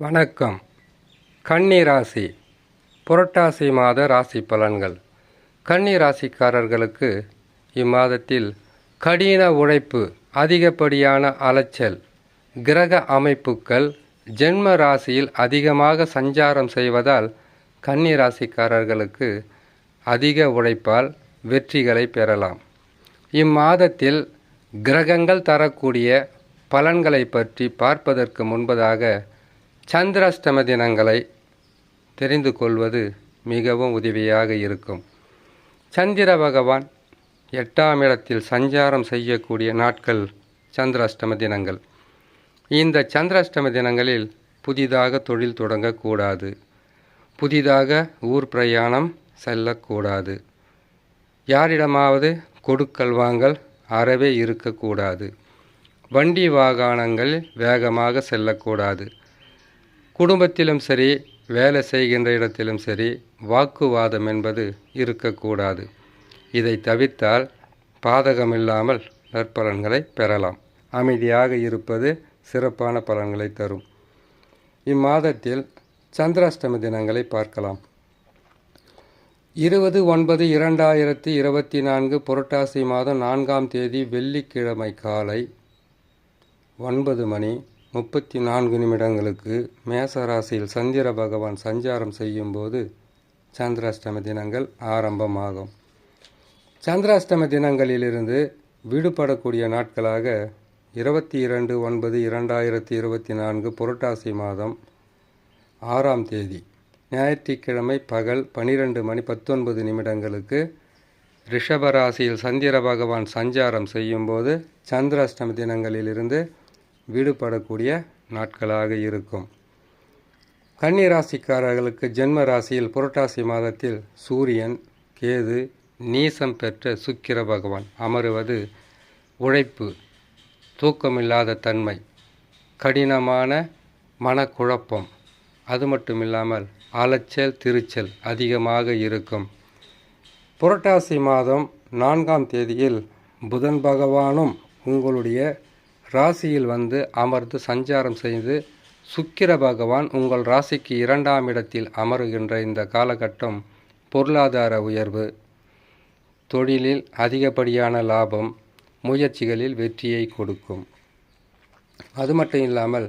வணக்கம். கன்னி ராசி. புரட்டாசி மாத ராசி பலன்கள். கன்னி ராசிக்காரர்களுக்கு இம்மாதத்தில் கடின உழைப்பு அதிகப்படியான அலைச்சல் கிரக அமைப்புகள் ஜென்ம ராசியில் அதிகமாக சஞ்சாரம் செய்வதால் கன்னி ராசிக்காரர்களுக்கு அதிக உழைப்பால் வெற்றிகளை பெறலாம். இம்மாதத்தில் கிரகங்கள் தரக்கூடிய பலன்களை பற்றி பார்ப்பதற்கு முன்பதாக சந்திராஷ்டம தினங்களை தெரிந்து கொள்வது மிகவும் உதவியாக இருக்கும். சந்திர பகவான் எட்டாம் இடத்தில் சஞ்சாரம் செய்யக்கூடிய நாட்கள் சந்திராஷ்டம தினங்கள். இந்த சந்திராஷ்டம தினங்களில் புதிதாக தொழில் தொடங்கக்கூடாது. புதிதாக ஊர் பிரயாணம் செல்லக்கூடாது. யாரிடமாவது கொடுக்கல் வாங்கல் அறவே இருக்கக்கூடாது. வண்டி வாகனங்கள் வேகமாக செல்லக்கூடாது. குடும்பத்திலும் சரி வேலை செய்கின்ற இடத்திலும் சரி வாக்குவாதம் என்பது இருக்கக்கூடாது. இதை தவிர்த்தால் பாதகமில்லாமல் நற்பலன்களை பெறலாம். அமைதியாக இருப்பது சிறப்பான பலன்களை தரும். இம்மாதத்தில் சந்திராஷ்டம தினங்களை பார்க்கலாம். இருபது ஒன்பது இரண்டாயிரத்தி இருபத்தி நான்கு புரட்டாசி மாதம் நான்காம் தேதி வெள்ளிக்கிழமை காலை ஒன்பது மணி முப்பத்தி நான்கு நிமிடங்களுக்கு மேசராசியில் சந்திர பகவான் சஞ்சாரம் செய்யும்போது சந்திராஷ்டம தினங்கள் ஆரம்பமாகும். சந்திராஷ்டம தினங்களிலிருந்து விடுபடக்கூடிய நாட்களாக இருபத்தி இரண்டு ஒன்பது இரண்டாயிரத்தி இருபத்தி நான்கு புரட்டாசி மாதம் ஆறாம் தேதி. ஞாயிற்றுக்கிழமை பகல் பனிரெண்டு மணி பத்தொன்பது நிமிடங்களுக்கு ரிஷபராசியில் சந்திர பகவான் சஞ்சாரம் செய்யும்போது சந்திராஷ்டம தினங்களிலிருந்து விடுபடக்கூடிய நாட்களாக இருக்கும். கன்னி ராசிக்காரர்களுக்கு ஜென்ம ராசியில் புரட்டாசி மாதத்தில் சூரியன் கேது நீசம் பெற்ற சுக்கிர பகவான் அமருவது உழைப்பு தூக்கமில்லாத தன்மை கடினமான மனக்குழப்பம் அது மட்டும் இல்லாமல் அலைச்சல் திருச்சல் அதிகமாக இருக்கும். புரட்டாசி மாதம் நான்காம் தேதியில் புதன் பகவானும் உங்களுடைய ராசியில் வந்து அமர்ந்து சஞ்சாரம் செய்து சுக்கிர பகவான் உங்கள் ராசிக்கு இரண்டாம் இடத்தில் அமருகின்ற இந்த காலகட்டம் பொருளாதார உயர்வு தொழிலில் அதிகப்படியான லாபம் முயற்சிகளில் வெற்றியை கொடுக்கும். அது மட்டும் இல்லாமல்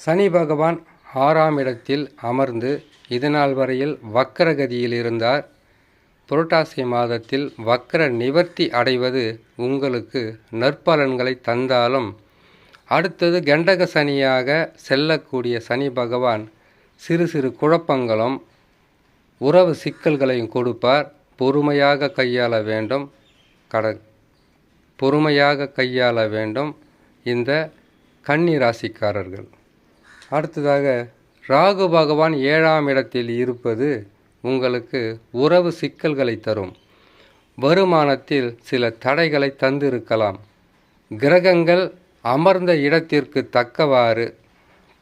சனி பகவான் ஆறாம் இடத்தில் அமர்ந்து இதுநாள் வரையில் வக்கரகதியில் இருந்தார். புரட்டாசி மாதத்தில் வக்கர நிவர்த்தி அடைவது உங்களுக்கு நற்பலன்களை தந்தாலும் அடுத்தது கண்டக சனியாக செல்லக்கூடிய சனி பகவான் சிறு சிறு குழப்பங்களும் உறவு சிக்கல்களையும் கொடுப்பார். பொறுமையாக கையாள வேண்டும். கட பொறுமையாக கையாள வேண்டும் இந்த கன்னி ராசிக்காரர்கள். அடுத்ததாக ராகு பகவான் ஏழாம் இடத்தில் இருப்பது உங்களுக்கு உறவு சிக்கல்களை தரும். வருமானத்தில் சில தடைகளை தந்திருக்கலாம். கிரகங்கள் அமர்ந்த இடத்திற்கு தக்கவாறு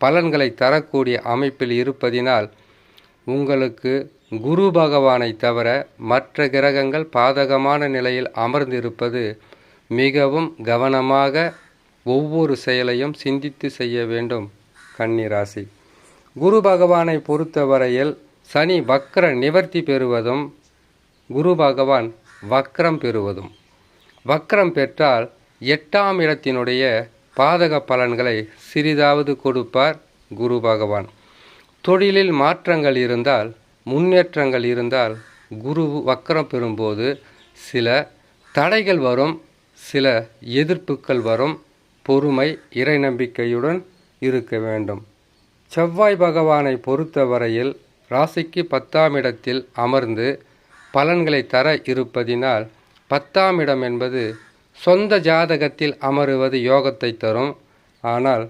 பலன்களை தரக்கூடிய அமைப்பில் இருப்பதினால் உங்களுக்கு குரு பகவானை தவிர மற்ற கிரகங்கள் பாதகமான நிலையில் அமர்ந்திருப்பது மிகவும் கவனமாக ஒவ்வொரு செயலையும் சிந்தித்து செய்ய வேண்டும் கன்னிராசி குரு பகவானை பொறுத்தவரையில் சனி வக்ர நிவர்த்தி பெறுவதும் குரு பகவான் வக்ரம் பெறுவதும். வக்ரம் பெற்றால் எட்டாம் இடத்தினுடைய பாதக பலன்களை சிறிதாவது கொடுப்பார் குரு பகவான். தொழிலில் மாற்றங்கள் இருந்தால் முன்னேற்றங்கள் இருந்தால் குரு வக்கரம் பெறும்போது சில தடைகள் வரும் சில எதிர்ப்புகள் வரும். பொறுமை இறை நம்பிக்கையுடன் இருக்க வேண்டும். செவ்வாய் பகவானை பொறுத்தவரையில் ராசிக்கு பத்தாம் இடத்தில் அமர்ந்து பலன்களை தர இருப்பதினால் பத்தாம் இடம் என்பது சொந்த ஜாதகத்தில் அமருவது யோகத்தை தரும். ஆனால்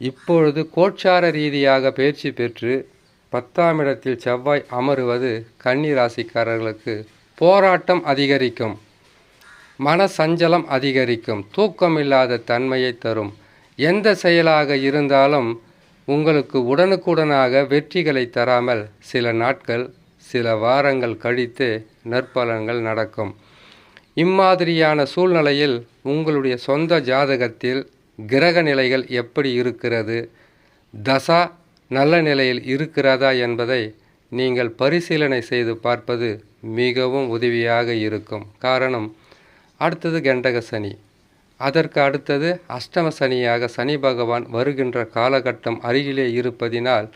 இப்பொழுது கோட்சார ரீதியாக பயிற்சி பெற்று பத்தாம் இடத்தில் செவ்வாய் அமருவது கன்னி ராசிக்காரர்களுக்கு போராட்டம் அதிகரிக்கும். மன சஞ்சலம் அதிகரிக்கும். தூக்கமில்லாத தன்மையை தரும். எந்த செயலாக இருந்தாலும் உங்களுக்கு உடனுக்குடனாக வெற்றிகளை தராமல் சில நாட்கள் சில வாரங்கள் கழித்து நற்பலன்கள் நடக்கும். இம்மாதிரியான சூழ்நிலையில் உங்களுடைய சொந்த ஜாதகத்தில் கிரக நிலைகள் எப்படி இருக்கிறது? தசா நல்ல நிலையில் இருக்கிறதா என்பதை நீங்கள் பரிசீலனை செய்து பார்ப்பது மிகவும் உதவியாக இருக்கும். காரணம் அடுத்தது கண்டக சனி. அதற்கு அடுத்தது அஷ்டம சனியாக சனி பகவான் வருகின்ற காலகட்டம் அருகிலே இருப்பதினால்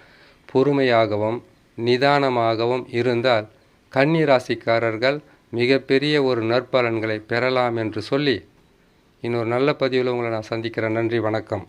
பொறுமையாகவும் நிதானமாகவும் இருந்தால் கன்னி ராசிக்காரர்கள் மிகப்பெரிய ஒரு நற்பலன்களை பெறலாம் என்று சொல்லி இன்னொரு நல்ல பதிவில் உங்களை நான் சந்திக்கிறேன். நன்றி வணக்கம்.